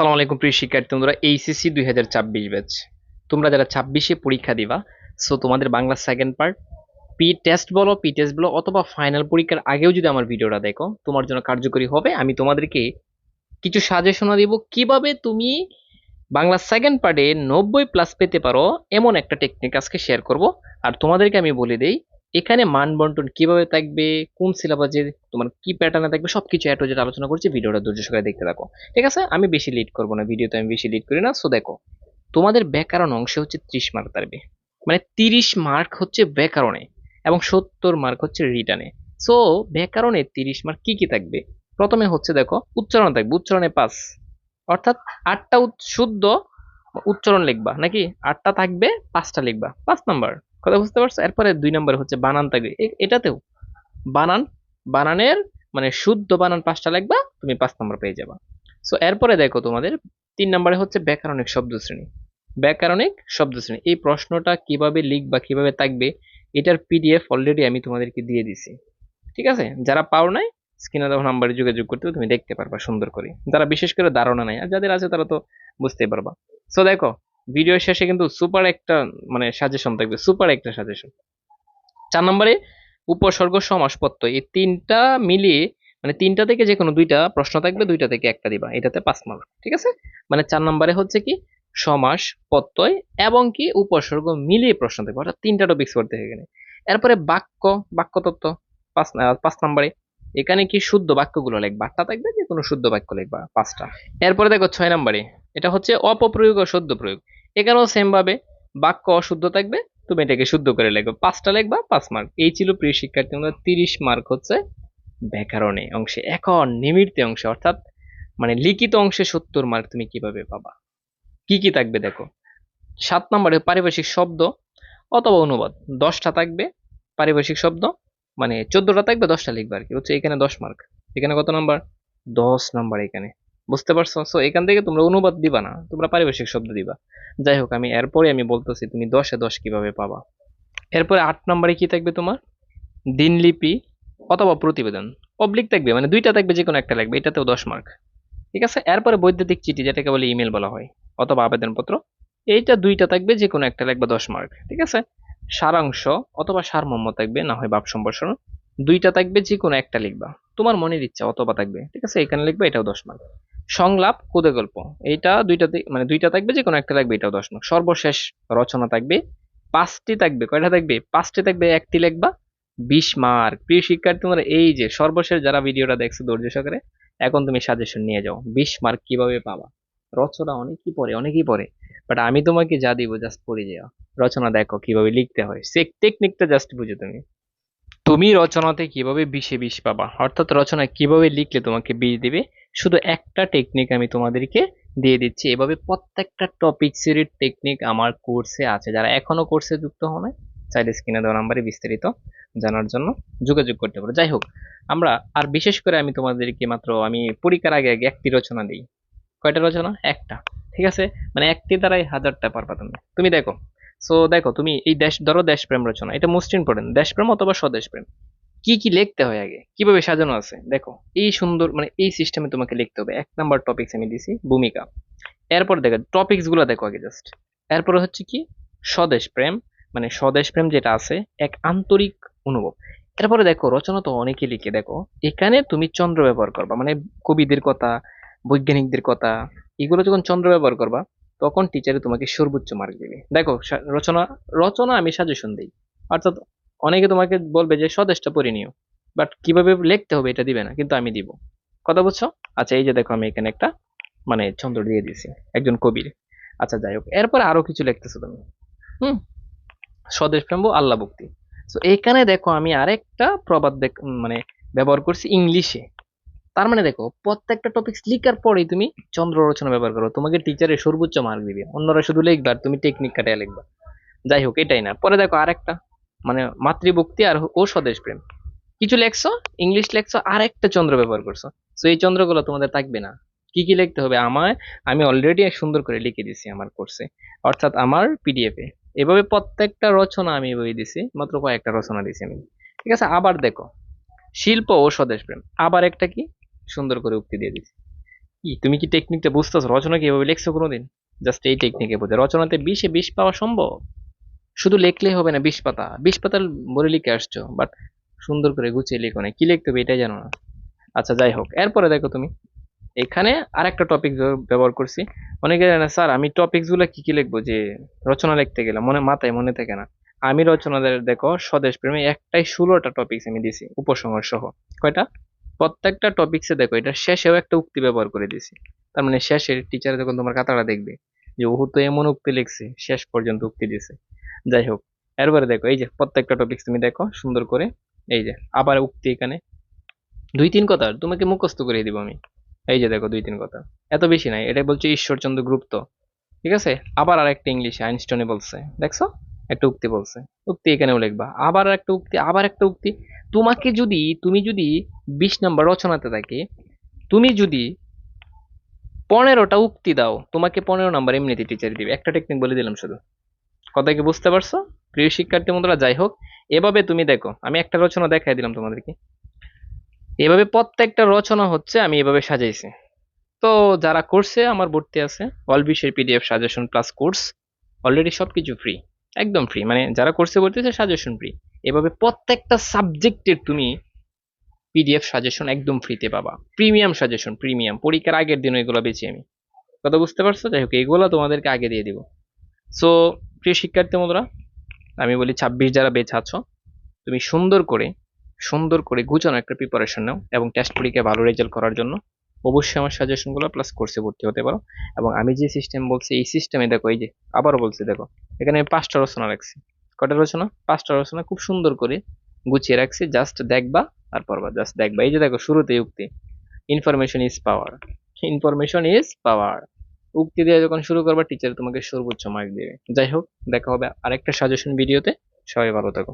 আসসালামু আলাইকুম প্রিয় শিক্ষার্থী তোমরা এইচএসসি দুই হাজার ছাব্বিশ ব্যাচ তোমরা যারা ছাব্বিশে পরীক্ষা দিবা সো তোমাদের Bangla second part P test বলো পি টেস্ট বলো, অথবা ফাইনাল পরীক্ষার আগেও যদি আমার ভিডিওটা দেখো, তোমার জন্য কার্যকরী হবে। আমি তোমাদেরকে কিছু সাজেশনও দিব, কীভাবে তুমি বাংলা সেকেন্ড পার্টে নব্বই প্লাস পেতে পারো, এমন একটা টেকনিক আজকে শেয়ার করব। আর তোমাদেরকে আমি বলে দেই এখানে মান বন্টন কীভাবে থাকবে, কোন সিলেবাসে তোমার কি প্যাটার্নে থাকবে, সবকিছু এটো যেটা আলোচনা করছি, ভিডিওটা ধৈর্য সহকারে দেখতে থাকো। ঠিক আছে? আমি বেশি লিড করব না, ভিডিওতে আমি বেশি লিড করি না। সো দেখো, তোমাদের ব্যাকরণ অংশে হচ্ছে ত্রিশ মার্ক থাকবে। মানে তিরিশ মার্ক হচ্ছে ব্যাকরণে এবং সত্তর মার্ক হচ্ছে রিটার্নে সো ব্যাকরণে তিরিশ মার্ক কি কি থাকবে? প্রথমে হচ্ছে, দেখো, উচ্চারণ থাকবে, উচ্চারণে পাস অর্থাৎ আটটা শুদ্ধ উচ্চারণ লিখবা, নাকি? আটটা থাকবে, পাঁচটা লিখবা। পাঁচ নাম্বার কথা বুঝতে পারছ? এরপরে দুই নাম্বার হচ্ছে বানান থাকবে এটাতেও বানান, বানানের মানে শুদ্ধ বানান পাঁচটা লিখবা, তুমি পাঁচ নাম্বার পেয়ে যাবা। সো এরপরে দেখো তোমাদের, তিন নম্বরে হচ্ছে ব্যাকরণিক শব্দ শ্রেণি ব্যাকরণিক শব্দ শ্রেণি এই প্রশ্নটা কীভাবে লিখবা, কীভাবে থাকবে, এটার পিডিএফ অলরেডি আমি তোমাদেরকে দিয়ে দিছি। ঠিক আছে? যারা পাও নাই, স্ক্রিনে দেওয়া নাম্বারে যোগাযোগ করতে তুমি দেখতে পারবা সুন্দর করে। যারা বিশেষ করে ধারণা নাই, আর যাদের আছে তারা তো বুঝতে পারবা। সো দেখো ভিডিও শেষে কিন্তু সুপার একটা মানে সাজেশন থাকবে সুপার একটা সাজেশন চার নম্বরে, উপসর্গ সমাসপত্র, এই তিনটা মিলিয়ে মানে তিনটা থেকে যে কোনো দুইটা প্রশ্ন থাকবে, দুইটা থেকে একটা দিবা, এটাতে পাঁচ মার্ক, ঠিক আছে? মানে চার নম্বরে হচ্ছে কি সমাস প্রত্যয় এবং কি উপসর্গ মিলিয়ে প্রশ্ন থাকবে, অর্থাৎ তিনটা টপিক্স পড়তে এখানে। এরপরে বাক্য বাক্য তত্ত্ব, পাঁচ পাঁচ নম্বরে, এখানে কি শুদ্ধ বাক্যগুলো লিখবা? আটটা থাকবে যে কোনো শুদ্ধ বাক্য লিখবা, পাঁচটা। এরপরে দেখো ছয় নম্বরে, এটা হচ্ছে অপপ্রয়োগ ও শুদ্ধ প্রয়োগ। এখানেও সেম ভাবে বাক্য অশুদ্ধ থাকবে, তুমি এটাকে শুদ্ধ করে লিখবে পাঁচটা লিখবা, পাঁচ মার্ক এই ছিল প্রিয় শিক্ষার্থী আমাদের তিরিশ মার্ক হচ্ছে ব্যাকরণে অংশে। এখন নিমিত্তে অংশে, অর্থাৎ মানে লিখিত অংশে সত্তর মার্ক তুমি কীভাবে পাবা? কি কি থাকবে দেখো? সাত নম্বরে পারিভাষিক শব্দ অথবা অনুবাদ। দশটা থাকবে পারিভাষিক শব্দ মানে চোদ্দটা থাকবে, দশটা লিখবে আর কি। হচ্ছে এখানে দশ মার্ক এখানে কত নাম্বার দশ নাম্বার এখানে। বুঝতে পারছ? সো এখান থেকে তোমরা অনুবাদ দিবা না, তোমরা পারিভাষিক শব্দ দিবা। যাই হোক, আমি এরপরে আমি বলতেছি তুমি দশে দশ কীভাবে পাবা। এরপরে আট নম্বরে কি থাকবে তোমার? দিনলিপি অথবা প্রতিবেদন। অবলিক থাকবে মানে দুইটা থাকবে যে কোনো একটা লাগবে, এটাতেও দশ মার্ক ঠিক আছে? এরপরে বৈদ্যুতিক চিঠি, যেটাকে বলে ইমেল বলা হয়, অথবা আবেদনপত্র। এইটা দুইটা থাকবে যে কোনো একটা লাগবে দশ মার্ক ঠিক আছে? সারাংশ অথবা সারমর্ম থাকবে, না হয় ভাব সম্প্রসারণ। দুইটা থাকবে যে কোনো একটা লিখবা। তোমার মনের ইচ্ছা অথবা থাকবে। ঠিক আছে? এখানে লিখবে, এটাও দশ মার্ক সংলাপ কোদে গল্প এইটা দুইটাতে মানে দুইটা থাকবে যে কোনো একটা লাগবে এটাও দশ মার্ক সর্বশেষ রচনা থাকবে, পাঁচটি থাকবে, কয়টা থাকবে? পাঁচটি থাকবে, একটি লিখবা, বিশ মার্ক। প্রিয় শিক্ষার্থী, তোমরা এই যে সর্বশেষ যারা ভিডিওটা দেখছ, ধৈর্য সহকারে, এখন তুমি সাজেশন নিয়ে যাও। বিশ মার্ক কীভাবে পাবা? রচনা অনেকই পড়ে অনেকই পড়ে। বাট আমি তোমাকে যা দিব জাস্ট পড়ে যাও। রচনা দেখো, কীভাবে লিখতে হয়। সে টেকনিকটা জাস্ট বুঝো তুমি। তুমি রচনাতে কীভাবে বিশে বিশ পাবা? অর্থাৎ রচনা কীভাবে লিখলে তোমাকে বিশ দিবে? শুধু একটা টেকনিক আমি তোমাদেরকে দিয়ে দিচ্ছি। এভাবে প্রত্যেকটা টপিক্সের টেকনিক আমার কোর্সে আছে। যারা এখনও কোর্সে যুক্ত নাই, চাইলে স্ক্রিনে দেওয়া নাম্বারে বিস্তারিত জানার জন্য যোগাযোগ করতে পারো। যাই হোক আমরা আর বিশেষ করে আমি তোমাদেরকে মাত্র আমি পরীক্ষার আগে আগে একটি রচনা দিই। কয়টা রচনা? একটা। ঠিক আছে? মানে একটি দ্বারাই হাজারটা পারবা তুমি তুমি দেখো। সো দেখো তুমি এই দেশ ধরো দেশপ্রেম রচনা। এটা মোস্ট ইম্পর্টেন্ট দেশপ্রেম অথবা স্বদেশপ্রেম? কি কি লিখতে হয় আগে? কীভাবে সাজানো আছে? দেখো, এই সুন্দর মানে এই সিস্টেমে তোমাকে লিখতে হবে। এক নাম্বার টপিকস আমি দিছি, ভূমিকা। এরপর দেখো টপিকসগুলো দেখো আগে জাস্ট এরপরে হচ্ছে কি? স্বদেশ প্রেম মানে স্বদেশ প্রেম যেটা আছে, এক আন্তরিক অনুভব। এরপরে দেখো, রচনা তো অনেকে লিখে, দেখো, এখানে তুমি চন্দ্র ব্যবহার করবা মানে কবিদের কথা, বৈজ্ঞানিকদের কথা, এগুলো যখন চন্দ্র ব্যবহার করবা, তখন টিচারে তোমাকে সর্বোচ্চ মার্ক দিবে। দেখো রচনা রচনা আমি সাজেশন দিই। অর্থাৎ অনেকে তোমাকে বলবে যে, স্বদেশটা পড়ে নিও। বাট কীভাবে লিখতে হবে এটা দিবে না, কিন্তু আমি দিব। কথা বুঝছ? আচ্ছা এই যে দেখো, আমি এখানে একটা মানে চন্দ্র দিয়ে দিয়েছি, একজন কবির। আচ্ছা যাই হোক, এরপরে আরও কিছু লিখতেছো তুমি। হুম? স্বদেশ প্রেম আল্লাহ ভক্তি। তো এখানে দেখো, আমি আরেকটা প্রবাদ দেখ মানে ব্যবহার করছি ইংলিশে। তার মানে দেখো, প্রত্যেকটা টপিকস লিখার পরেই তুমি চন্দ্র রচনা ব্যবহার করো। তোমাকে টিচারের সর্বোচ্চ মার্ক দিবে। অন্যরা শুধু লিখবে তুমি টেকনিক কাটিয়ে লিখবা। যাই হোক, এটাই না। পরে দেখো, আরেকটা। মানে মাতৃভক্তি আর ও স্বদেশ প্রেম। কিছু লেখছো? ইংলিশ লেখছো? আর একটা চন্দ্র ব্যবহার করছ। তো এই চন্দ্রগুলো তোমাদের থাকবে না। কি কি লিখতে হবে? আমায়, আমি অলরেডি সুন্দর করে লিখে দিছি আমার কোর্সে অর্থাৎ আমার পিডিএফ এ। এভাবে প্রত্যেকটা রচনা আমি এভাবে দিছি, মাত্র কয়েকটা রচনা দিছি আমি। ঠিক আছে? আবার দেখো। শিল্প ও স্বদেশ প্রেম। আবার একটা কি? সুন্দর করে উক্তি দিয়ে দিছি। কি? তুমি কি টেকনিকটা বুঝতেছো? রচনা কীভাবে লিখছো কোনোদিন? জাস্ট এই টেকনিকে বোঝে রচনাতে বিশে বিশ পাওয়া সম্ভব? শুধু লিখলেই হবে না বিশ পাতা। বিশ পাতার বলে লিখে আসছো বাট সুন্দর করে গুছিয়ে লিখো না। কি লিখতে হবে এটাই জানো না। আচ্ছা যাই হোক, এরপরে দেখো তুমি। এখানে আর একটা টপিক ব্যবহার করছি। অনেকে জানে স্যার, আমি টপিকসগুলো কি কি লিখব? যে রচনা লিখতে গেলে, মনে, মাথায় মনে থাকে না। আমি রচনাদের, দেখো, স্বদেশ প্রেমে, একটাই ষোলোটা টপিকস আমি দিছি, উপসংহার সহ। কয়টা? প্রত্যেকটা টপিক্সে দেখো, এটা শেষেও একটা উক্তি ব্যবহার করে দিছি। তার মানে শেষে টিচার যখন তোমার খাতাটা দেখবে, যে ওহু তো এমন উক্তি লিখছে, শেষ পর্যন্ত উক্তি দিছে। যাই হোক, এরপরে দেখো, এই যে প্রত্যেকটা টপিক তুমি দেখো, সুন্দর করে, এই যে, আবার উক্তি এখানে। দুই তিন কথা, তোমাকে মুখস্থ করে দিব আমি। এই যে দেখো, দুই তিন কথা। এত বেশি নাই এটা বলছে ঈশ্বরচন্দ্র গুপ্ত। ঠিক আছে? আবার আর একটা ইংলিশে আইনস্টনে বলছে। দেখছ? একটা উক্তি বলছে। উক্তি এখানেও লিখবা। আবার একটা উক্তি, আবার একটা উক্তি। তোমাকে যদি, তুমি যদি বিশ নাম্বার রচনাতে থাকে, তুমি যদি পনেরোটা উক্তি দাও, তোমাকে পনেরো নাম্বার এমনিতে টিচার দিবে। একটা টেকনিক বলে দিলাম শুধু। কথা কি বুঝতে পারছ? প্রিয় শিক্ষার্থী বন্ধুরা, যাই হোক, এভাবে তুমি দেখো, আমি একটা রচনা দেখাই দিলাম তোমাদেরকে। এভাবে প্রত্যেকটা রচনা হচ্ছে, আমি এভাবে সাজাইছি। তো যারা করছে, আমার ভর্তি আছে, অল বিষয়ের PDF suggestion plus course already সবকিছু ফ্রি একদম ফ্রি মানে যারা কোর্সে ভর্তি আছে সাজেশন ফ্রি এভাবে প্রত্যেকটা সাবজেক্টের তুমি পিডিএফ সাজেশন একদম ফ্রিতে পাবা। প্রিমিয়াম সাজেশন প্রিমিয়াম পরীক্ষার আগের দিন এগুলো বেছি আমি। কথা বুঝতে পারছ? যাই হোক, এগুলো তোমাদেরকে আগে দিয়ে দিব। সো প্রিয় শিক্ষার্থী বন্ধুরা, আমি বলি ছাব্বিশ যারা বেছে আছো, তুমি সুন্দর করে সুন্দর করে গুছানো একটা প্রিপারেশন নাও এবং টেস্ট পরীক্ষায় ভালো রেজাল্ট করার জন্য অবশ্যই আমার সাজেশনগুলো প্লাস কোর্সে ভর্তি হতে পারো। এবং আমি যে সিস্টেম বলছি, এই সিস্টেমে দেখো, এই যে আবারও বলছি, দেখো, এখানে আমি পাঁচটা রচনা রাখছি। কটা রচনা? পাঁচটা রচনা খুব সুন্দর করে গুছিয়ে রাখছি জাস্ট দেখবা, আর পড়বা জাস্ট দেখবা। এই যে দেখো শুরুতে উক্তি information is power information is power উক্তি দিয়ে যখন শুরু করবা টিচার তোমাকে সর্বোচ্চ মার্ক দেবে। যাই হোক, দেখা হবে আরেকটা সাজেশন ভিডিওতে সবাই ভালো থাকো।